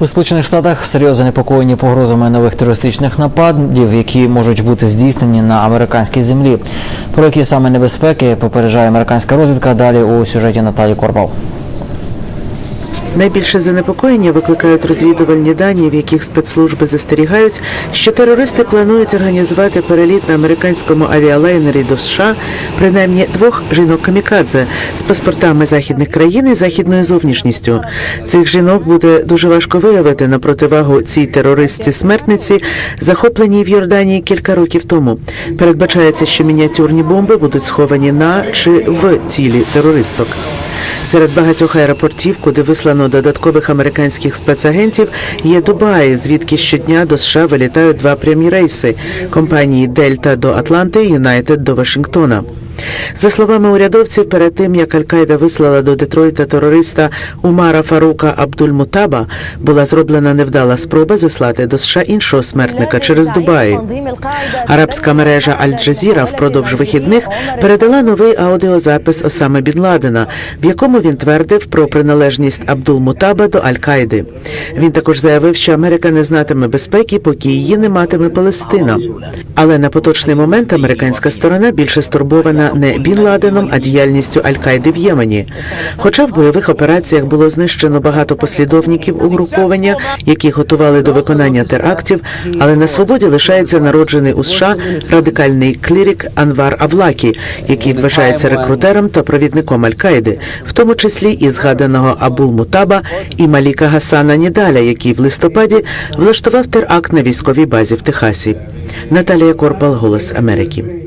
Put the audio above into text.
У Сполучених Штатах всерйоз занепокоєні погрозами нових терористичних нападів, які можуть бути здійснені на американській землі. Про які саме небезпеки попереджає американська розвідка. Далі у сюжеті Наталі Корпал. Найбільше занепокоєння викликають розвідувальні дані, в яких спецслужби застерігають, що терористи планують організувати переліт на американському авіалайнері до США принаймні двох жінок камікадзе з паспортами західних країн і західною зовнішністю. Цих жінок буде дуже важко виявити на противагу цій терористці смертниці, захопленій в Йорданії кілька років тому. Передбачається, що мініатюрні бомби будуть сховані на чи в тілі терористок. Серед багатьох аеропортів, куди вислано додаткових американських спецагентів, є Дубай, звідки щодня до США вилітають два прямі рейси компанії Дельта до Атланти Юнайтед до Вашингтона. За словами урядовців, перед тим як Аль-Каїда вислала до Детройта терориста Умара Фарука Абдуль-Мутаба, була зроблена невдала спроба заслати до США іншого смертника через Дубай. Арабська мережа Аль-Джазіра впродовж вихідних передала новий аудіозапис Осами Бін Ладена, в якому він твердив про приналежність Абдул-Мутаба до Аль-Каїди. Він також заявив, що Америка не знатиме безпеки, поки її не матиме Палестина. Але на поточний момент американська сторона більше стурбована не Бін Ладеном, а діяльністю Аль-Каїди в Ємені. Хоча в бойових операціях було знищено багато послідовників угруповання, які готували до виконання терактів, але на свободі лишається народжений у США радикальний клірик Анвар Авлакі, який вважається рекрутером та провідником Аль-Каїди, в тому числі і згаданого Абул Мутаба і Маліка Гасана Нідаля, який в листопаді влаштував теракт на військовій базі в Техасі. Наталія Корпал, Голос Америки.